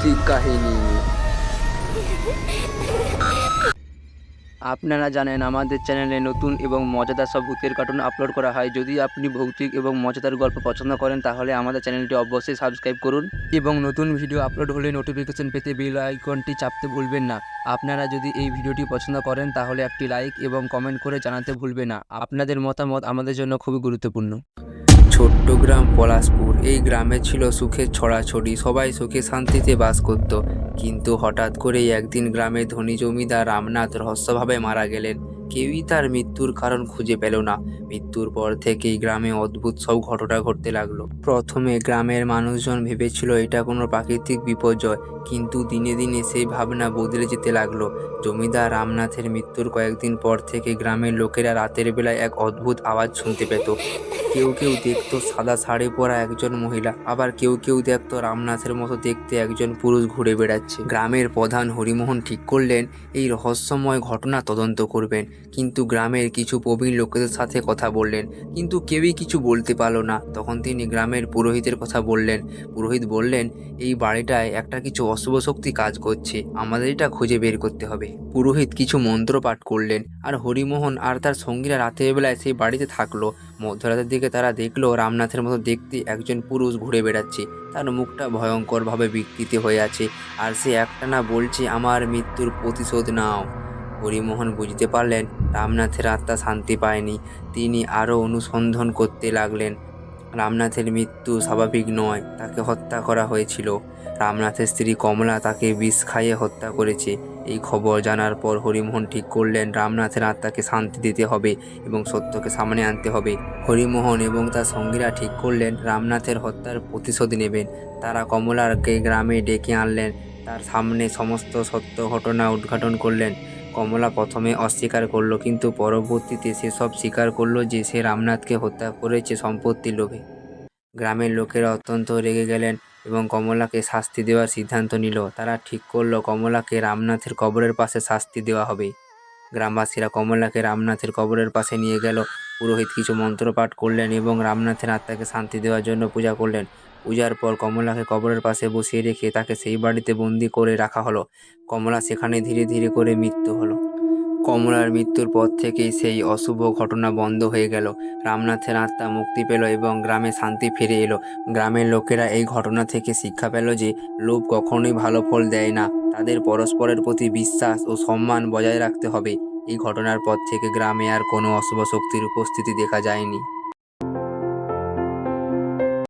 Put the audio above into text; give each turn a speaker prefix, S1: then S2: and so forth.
S1: ভৌতিক কাহিনী। আপনারা জানেন, আমাদের চ্যানেলে নতুন এবং মজাদার সব ভূতের কার্টুন আপলোড করা হয়। যদি আপনি ভৌতিক এবং মজাদার গল্প পছন্দ করেন, তাহলে আমাদের চ্যানেলটি অবশ্যই সাবস্ক্রাইব করুন। এবং নতুন ভিডিও আপলোড হলে নোটিফিকেশন পেতে বেল আইকনটি চাপতে ভুলবেন না। আপনারা যদি এই ভিডিওটি পছন্দ করেন, তাহলে একটি লাইক এবং কমেন্ট করে জানাতে ভুলবেন না। আপনাদের মতামত আমাদের জন্য খুবই গুরুত্বপূর্ণ। ছোট্ট গ্রাম পলাশপুর। এই গ্রামে ছিল সুখের ছড়াছড়ি, সবাই সুখে শান্তিতে বাস করত। কিন্তু হঠাৎ করেই একদিন গ্রামে ধনী জমিদার রামনাথ রহস্যভাবে মারা গেলেন। কেউই তার মৃত্যুর কারণ খুঁজে পেল না। মৃত্যুর পর থেকেই গ্রামে অদ্ভুত সব ঘটনা ঘটতে লাগল। প্রথমে গ্রামের মানুষজন ভেবেছিল এটা কোনো প্রাকৃতিক বিপর্যয়, কিন্তু দিনে দিনে সেই ভাবনা বদলে যেতে লাগল। জমিদার রামনাথের মৃত্যুর কয়েকদিন পর থেকে গ্রামের লোকেরা রাতের বেলায় এক অদ্ভুত আওয়াজ শুনতে পেত। কেউ কেউ দেখতো সাদা শাড়ি পরা একজন মহিলা, আবার কেউ কেউ দেখতো রামনাথের মতো দেখতে একজন পুরুষ ঘুরে বেড়াচ্ছে। গ্রামের প্রধান হরিমোহন ঠিক করলেন, এই রহস্যময় ঘটনা তদন্ত করবেন। কিন্তু গ্রামের কিছু প্রবীণ লোকেদের সাথে কথা বললেন। কিন্তু কেউই কিছু বলতে পারল না। তখন তিনি গ্রামের পুরোহিতের কথা বললেন। পুরোহিত বললেন, এই বাড়িটায় একটা কিছু অশুভ শক্তি কাজ করছে। আমাদের এটা খুঁজে বের করতে হবে। পুরোহিত কিছু মন্ত্র পাঠ করলেন। আর হরিমোহন আর তার সঙ্গীরা রাতের বেলায় সেই বাড়িতে থাকল। মধ্যরাতের দিকে তারা দেখল, রামনাথের মতো দেখতে একজন পুরুষ ঘুরে বেড়াচ্ছে। তার মুখটা ভয়ঙ্করভাবে বিকৃতি হয়ে আছে। আর সে একটানা বলছে, আমার মৃত্যুর প্রতিশোধ নাও। হরিমোহন বুঝতে পারলেন রামনাথের আত্মা শান্তি পায়নি। তিনি আরও অনুসন্ধান করতে লাগলেন, রামনাথের মৃত্যু স্বাভাবিক নয়, তাকে হত্যা করা হয়েছিল। রামনাথের স্ত্রী কমলা তাকে বিষ খাইয়ে হত্যা করেছে। এই খবর জানার পর হরিমোহন ঠিক করলেন, রামনাথের আত্মাকে শান্তি দিতে হবে এবং সত্যকে সামনে আনতে হবে। হরিমোহন এবং তার সঙ্গীরা ঠিক করলেন, রামনাথের হত্যার প্রতিশোধ নেবেন। তারা কমলাকে গ্রামে ডেকে আনলেন। তার সামনে সমস্ত সত্য ঘটনা উদ্ঘাটন করলেন। কমলা প্রথমে অস্বীকার করল, কিন্তু পরবর্তীতে সেসব স্বীকার করল যে সে রামনাথকে হত্যা করেছে সম্পত্তি লোভে। গ্রামের লোকেরা অত্যন্ত রেগে গেলেন এবং কমলাকে শাস্তি দেওয়ার সিদ্ধান্ত নিল। তারা ঠিক করল, কমলাকে রামনাথের কবরের পাশে শাস্তি দেওয়া হবে। গ্রামবাসীরা কমলাকে রামনাথের কবরের পাশে নিয়ে গেল। পুরোহিত কিছু মন্ত্রপাঠ করলেন এবং রামনাথের আত্মাকে শান্তি দেওয়ার জন্য পূজা করলেন। পূজার পর কমলাকে কবরের পাশে বসিয়ে রেখে তাকে সেই বাড়িতে বন্দি করে রাখা হলো। কমলা সেখানে ধীরে ধীরে করে মৃত্যু হলো। কমলার মৃত্যুর পর থেকেই সেই অশুভ ঘটনা বন্ধ হয়ে গেল। রামনাথের আত্মা মুক্তি পেল এবং গ্রামে শান্তি ফিরে এলো। গ্রামের লোকেরা এই ঘটনা থেকে শিক্ষা পেল যে লোভ কখনোই ভালো ফল দেয় না। তাদের পরস্পরের প্রতি বিশ্বাস ও সম্মান বজায় রাখতে হবে। এই ঘটনার পর থেকে গ্রামে আর কোনো অশুভ শক্তির উপস্থিতি দেখা যায়নি।